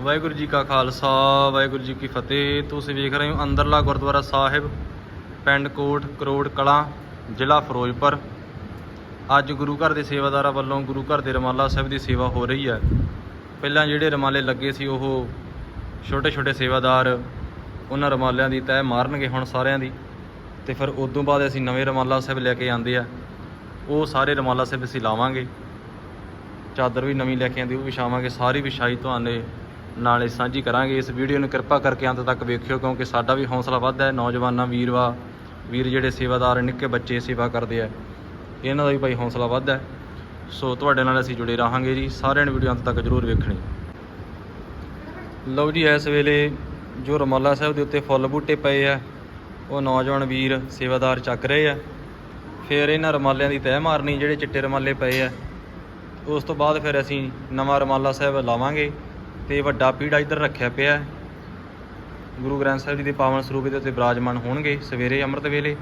ਵਾਹਿਗੁਰੂ ਜੀ ਕਾ ਖਾਲਸਾ, ਵਾਹਿਗੁਰੂ ਜੀ ਕੀ ਫਤਿਹ। ਤੁਸੀਂ ਵੇਖ ਰਹੇ ਹੋ ਅੰਦਰਲਾ ਗੁਰਦੁਆਰਾ ਸਾਹਿਬ, ਪਿੰਡ ਕੋਟ ਕਰੋੜ ਕਲਾਂ, ਜ਼ਿਲ੍ਹਾ ਫਿਰੋਜ਼ਪੁਰ। ਅੱਜ ਗੁਰੂ ਘਰ ਦੇ ਸੇਵਾਦਾਰਾਂ ਵੱਲੋਂ ਗੁਰੂ ਘਰ ਦੇ ਰਮਾਲਾ ਸਾਹਿਬ ਦੀ ਸੇਵਾ ਹੋ ਰਹੀ ਹੈ। ਪਹਿਲਾਂ ਜਿਹੜੇ ਰਮਾਲੇ ਲੱਗੇ ਸੀ, ਉਹ ਛੋਟੇ ਛੋਟੇ ਸੇਵਾਦਾਰ ਉਹਨਾਂ ਰਮਾਲਿਆਂ ਦੀ ਤੈਅ ਮਾਰਨਗੇ ਹੁਣ ਸਾਰਿਆਂ ਦੀ। ਤੇ ਫਿਰ ਉਦੋਂ ਬਾਅਦ ਅਸੀਂ ਨਵੇਂ ਰਮਾਲਾ ਸਾਹਿਬ ਲੈ ਕੇ ਆਂਦੇ ਆ। ਉਹ ਸਾਰੇ ਰਮਾਲਾ ਸਾਹਿਬ ਅਸੀਂ ਲਾਵਾਂਗੇ। ਚਾਦਰ ਵੀ ਨਵੀਂ ਲੈ ਕੇ ਆਂਦੀ ਉਹ ਵਿਛਾਵਾਂਗੇ। ਸਾਰੀ ਵਿਛਾਈ ਤੁਹਾਨੂੰ ਨਾਲੇ ਸਾਂਝੀ ਕਰਾਂਗੇ। ਇਸ ਵੀਡੀਓ ਨੂੰ ਕਿਰਪਾ ਕਰਕੇ ਅੰਤ ਤੱਕ ਵੇਖਿਓ, ਕਿਉਂਕਿ ਸਾਡਾ ਵੀ ਹੌਸਲਾ ਵੱਧਦਾ ਹੈ। ਨੌਜਵਾਨਾਂ ਵੀਰਵਾ ਵੀਰ ਜਿਹੜੇ ਸੇਵਾਦਾਰ, ਨਿੱਕੇ ਬੱਚੇ ਸੇਵਾ ਕਰਦੇ ਆ, ਇਹਨਾਂ ਦਾ ਵੀ ਭਾਈ ਹੌਸਲਾ ਵੱਧਦਾ ਸੋ ਤੁਹਾਡੇ ਨਾਲ ਅਸੀਂ ਜੁੜੇ ਰਹਾਂਗੇ ਜੀ। ਸਾਰਿਆਂ ਨੇ ਵੀਡੀਓ ਅੰਤ ਤੱਕ ਜ਼ਰੂਰ ਵੇਖਣੀ। ਲਓ ਜੀ, ਇਸ ਵੇਲੇ ਜੋ ਰਮਾਲਾ ਸਾਹਿਬ ਦੇ ਉੱਤੇ ਫੁੱਲ ਬੂਟੇ ਪਏ ਆ, ਉਹ ਨੌਜਵਾਨ ਵੀਰ ਸੇਵਾਦਾਰ ਚੱਕ ਰਹੇ ਆ। ਫਿਰ ਇਹਨਾਂ ਰਮਾਲਿਆਂ ਦੀ ਤਹਿ ਮਾਰਨੀ, ਜਿਹੜੇ ਚਿੱਟੇ ਰਮਾਲੇ ਪਏ ਆ, ਉਸ ਤੋਂ ਬਾਅਦ ਫਿਰ ਅਸੀਂ ਨਵਾਂ ਰਮਾਲਾ ਸਾਹਿਬ ਲਾਵਾਂਗੇ। ਤੇ ਵੱਡਾ ਪੀੜਾ ਇੱਧਰ ਰੱਖਿਆ ਪਿਆ ਗੁਰੂ ਗ੍ਰੰਥ ਸਾਹਿਬ ਜੀ ਦੇ ਪਾਵਨ ਸਰੂਪ ਦੇ ਉੱਤੇ ਬਿਰਾਜਮਾਨ ਹੋਣਗੇ ਸਵੇਰੇ ਅੰਮ੍ਰਿਤ ਵੇਲੇ।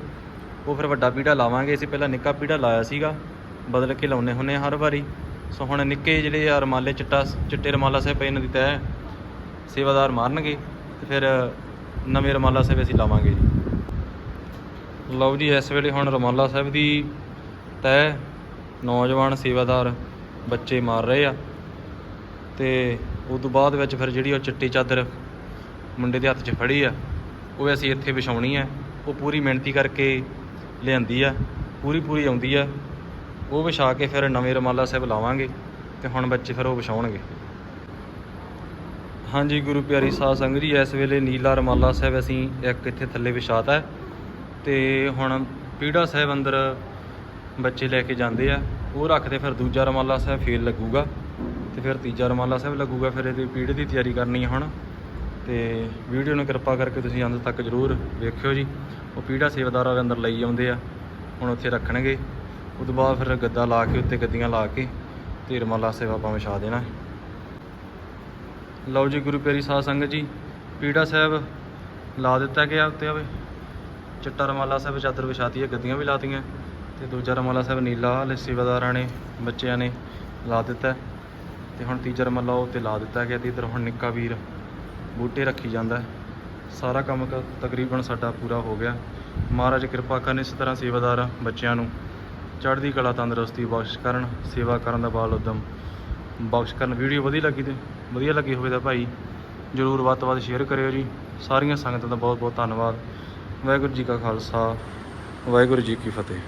ਉਹ ਫਿਰ ਵੱਡਾ ਪੀੜਾ ਲਾਵਾਂਗੇ। ਅਸੀਂ ਪਹਿਲਾਂ ਨਿੱਕਾ ਪੀੜਾ ਲਾਇਆ ਸੀਗਾ। ਬਦਲ ਕੇ ਲਾਉਨੇ ਹੁੰਨੇ ਹਰ ਵਾਰੀ। ਸੋ ਹੁਣ ਨਿੱਕੇ ਜਿਹੜੇ ਆ ਰਮਾਲੇ ਚਿੱਟਾ, ਚਿੱਟੇ ਰਮਾਲਾ ਸਾਹਿਬ ਇਹਨਾਂ ਦੀ ਤਹਿ ਸੇਵਾਦਾਰ ਮਾਰਨਗੇ ਤੇ ਫਿਰ ਨਵੇਂ ਰਮਾਲਾ ਸਾਹਿਬ ਅਸੀਂ ਲਾਵਾਂਗੇ ਜੀ। ਲਓ ਜੀ, ਇਸ ਵੇਲੇ ਹੁਣ ਰਮਾਲਾ ਸਾਹਿਬ ਦੀ ਤਹਿ ਨੌਜਵਾਨ ਸੇਵਾਦਾਰ ਬੱਚੇ ਮਾਰ ਰਹੇ ਆ। ਤੇ ਉਸ ਤੋਂ ਬਾਅਦ ਵਿੱਚ ਫਿਰ ਜਿਹੜੀ ਉਹ ਚਿੱਟੀ ਚਾਦਰ ਮੁੰਡੇ ਦੇ ਹੱਥ 'ਚ ਫੜੀ ਆ, ਉਹ ਅਸੀਂ ਇੱਥੇ ਵਿਛਾਉਣੀ ਆ। ਉਹ ਪੂਰੀ ਮਿਹਨਤੀ ਕਰਕੇ ਲਿਆਂਦੀ ਆ, ਪੂਰੀ ਪੂਰੀ ਆਉਂਦੀ ਆ। ਉਹ ਵਿਛਾ ਕੇ ਫਿਰ ਨਵੇਂ ਰਮਾਲਾ ਸਾਹਿਬ ਲਾਵਾਂਗੇ ਤੇ ਹੁਣ ਬੱਚੇ ਫਿਰ ਉਹ ਵਿਛਾਉਣਗੇ। ਹਾਂਜੀ ਗੁਰੂ ਪਿਆਰੀ ਸਾਧ ਸੰਗਤ ਜੀ, ਇਸ ਵੇਲੇ ਨੀਲਾ ਰਮਾਲਾ ਸਾਹਿਬ ਅਸੀਂ ਇੱਕ ਇੱਥੇ ਥੱਲੇ ਵਿਛਾਤਾ ਹੈ ਤੇ ਹੁਣ ਪੀੜਾ ਸਾਹਿਬ ਅੰਦਰ ਬੱਚੇ ਲੈ ਕੇ ਜਾਂਦੇ ਆ। ਉਹ ਰੱਖਦੇ ਫਿਰ ਦੂਜਾ ਰਮਾਲਾ ਸਾਹਿਬ, ਫੇਰ ਲੱਗੂਗਾ। ਤੇ ਫਿਰ ਤੀਜਾ ਰਮਾਲਾ ਸਾਹਿਬ ਲੱਗੂਗਾ, ਫਿਰ ਇਹਦੀ ਪੀੜ ਦੀ ਤਿਆਰੀ ਕਰਨੀ ਹੈ ਹੁਣ। ਤੇ ਵੀਡੀਓ ਨੂੰ ਕਿਰਪਾ ਕਰਕੇ ਤੁਸੀਂ ਅੰਤ ਤੱਕ ਜਰੂਰ ਵੇਖਿਓ ਜੀ। ਉਹ ਪੀੜਾ ਸੇਵਾਦਾਰਾਂ ਦੇ ਅੰਦਰ ਲਈ ਆਉਂਦੇ ਆ, ਹੁਣ ਉੱਥੇ ਰੱਖਣਗੇ। ਉਸ ਤੋਂ ਬਾਅਦ ਫਿਰ ਗੱਦਾ ਲਾ ਕੇ, ਉੱਤੇ ਗੱਦੀਆਂ ਲਾ ਕੇ ਤੇ ਰਮਾਲਾ ਸਾਹਿਬ ਆਪਾਂ ਵਿਛਾ ਦੇਣਾ। ਲਓ ਜੀ, ਗੁਰੂ ਪਿਆਰੀ ਸਾਧ ਸੰਗਤ ਜੀ, ਪੀੜਾ ਸਾਹਿਬ ਲਾ ਦਿੱਤਾ ਗਿਆ ਉੱਤੇ ਆਵੇ। ਚਿੱਟਾ ਰਮਾਲਾ ਸਾਹਿਬ ਚਾਦਰ ਵਿਛਾਤੀ ਹੈ ਗੱਦੀਆਂ ਵੀ ਲਾਤੀਆਂ। ਤੇ ਦੂਜਾ ਰਮਾਲਾ ਸਾਹਿਬ ਨੀਲਾ ਹਲੇ ਸੇਵਾਦਾਰਾਂ ਨੇ, ਬੱਚਿਆਂ ਨੇ ਲਾ ਦਿੱਤਾ। ਤੇ ਹੁਣ ਤੀਜਾ ਰਮਾਲਾ ਉਹ ਤੇ ਲਾ ਦਿੱਤਾ ਗਿਆ ਤੇ ਇਧਰ ਹੁਣ ਨਿੱਕਾ ਵੀਰ ਬੂਟੇ ਰੱਖੀ ਜਾਂਦਾ ਸਾਰਾ ਕੰਮ ਤਕਰੀਬਨ ਸਾਡਾ ਪੂਰਾ ਹੋ ਗਿਆ। ਮਹਾਰਾਜ ਕਿਰਪਾ ਕਰਨ ਇਸ ਤਰ੍ਹਾਂ ਸੇਵਾਦਾਰ ਬੱਚਿਆਂ ਨੂੰ। ਚੜ੍ਹਦੀ ਕਲਾ ਤੰਦਰੁਸਤੀ ਬਖਸ਼ ਕਰਨ, ਸੇਵਾ ਕਰਨ ਦਾ ਬਾਲ ਉਦਮ ਬਖਸ਼ ਕਰਨ। ਵੀਡੀਓ ਵਧੀਆ ਲੱਗੀ ਤੇ ਵਧੀਆ ਲੱਗੀ ਹੋਵੇ ਤਾਂ ਭਾਈ ਜਰੂਰ ਵੱਧ ਤੋਂ ਵੱਧ ਸ਼ੇਅਰ ਕਰਿਓ ਜੀ। ਸਾਰੀਆਂ ਸੰਗਤਾਂ ਦਾ ਬਹੁਤ ਬਹੁਤ ਧੰਨਵਾਦ। ਵਾਹਿਗੁਰੂ ਜੀ ਕਾ ਖਾਲਸਾ, ਵਾਹਿਗੁਰੂ ਜੀ ਕੀ ਫਤਿਹ।